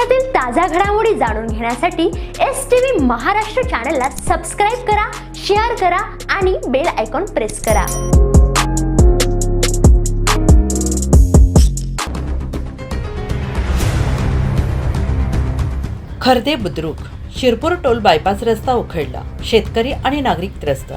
देशातील ताज्या घडामोडी जाणून घेण्यासाठी एस टी व्ही महाराष्ट्र चॅनलला सबस्क्राईब करा शेअर करा आणि बेल आयकॉन प्रेस करा. खर्दे बुद्रुक शिरपूर टोल बायपास रस्ता उखडला शेतकरी आणि नागरिक त्रस्त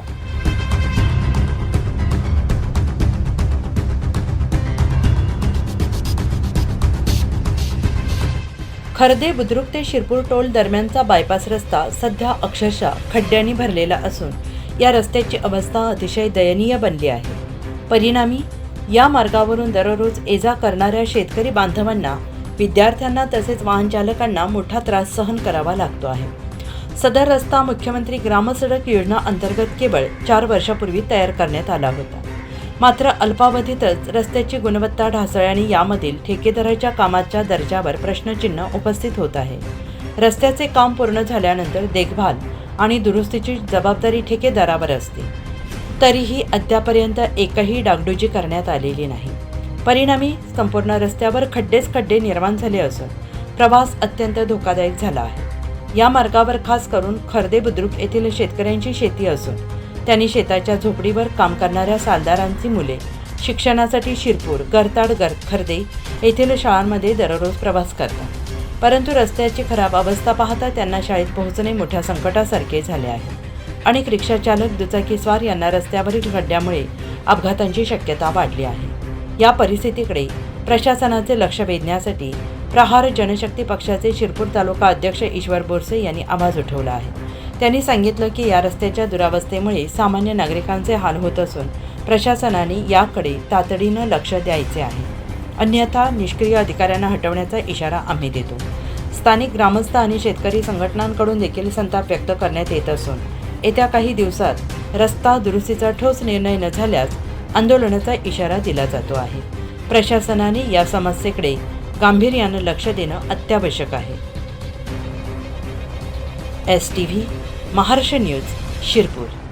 खर्दे बुद्रुक ते शिरपूर टोल दरम्यानचा बायपास रस्ता सध्या अक्षरशः खड्ड्यांनी भरलेला असून या रस्त्याची अवस्था अतिशय दयनीय बनली आहे. परिणामी या मार्गावरून दररोज ये जा करणाऱ्या शेतकरी बांधवांना विद्यार्थ्यांना तसेच वाहनचालकांना मोठा त्रास सहन करावा लागतो आहे. सदर रस्ता मुख्यमंत्री ग्रामसडक योजना अंतर्गत केवळ चार वर्षापूर्वी तयार करण्यात आला होता. मात्र अल्पावधीतच रस्त्याची गुणवत्ता ढासळल्याने यामधील ठेकेदाराच्या कामाच्या दर्जावर प्रश्नचिन्ह उपस्थित होत आहे. रस्त्याचे काम पूर्ण झाल्यानंतर देखभाल आणि दुरुस्तीची जबाबदारी ठेकेदारावर असते. तरीही अद्यापर्यंत एकही डागडुजी करण्यात आलेली नाही. परिणामी संपूर्ण रस्त्यावर खड्डेच खड्डे निर्माण झाले असून प्रवास अत्यंत धोकादायक झाला आहे. या मार्गावर खास करून खर्दे बुद्रुक येथील शेतकऱ्यांची शेती असून त्यांनी शेताच्या झोपडीवर काम करणाऱ्या सालदारांची मुले. शिक्षणासाठी शिरपूर गरताड गर खर्दे येथील शाळांमध्ये दररोज प्रवास करतात. परंतु रस्त्याची खराब अवस्था पाहता त्यांना शाळेत पोहोचणे मोठ्या संकटासारखे झाले आहे. अनेक रिक्षाचालक दुचाकीस्वार यांना रस्त्यावरील खड्ड्यामुळे अपघातांची शक्यता वाढली आहे. या परिस्थितीकडे प्रशासनाचे लक्ष वेधण्यासाठी प्रहार जनशक्ती पक्षाचे शिरपूर तालुका अध्यक्ष ईश्वर बोरसे यांनी आवाज उठवला आहे. त्यांनी सांगितलं की या रस्त्याच्या दुरावस्थेमुळे सामान्य नागरिकांचे हाल होत असून प्रशासनाने याकडे तातडीनं लक्ष द्यायचे आहे. अन्यथा निष्क्रिय अधिकाऱ्यांना हटवण्याचा इशारा आम्ही देतो. स्थानिक ग्रामस्थ आणि शेतकरी संघटनांकडून देखील संताप व्यक्त करण्यात येत असून येत्या काही दिवसात रस्ता दुरुस्तीचा ठोस निर्णय न झाल्यास आंदोलनाचा इशारा दिला जातो आहे. प्रशासनाने या समस्येकडे गांभीर्यानं लक्ष देणं अत्यावश्यक आहे. S T V Maharashtra news Shirpur.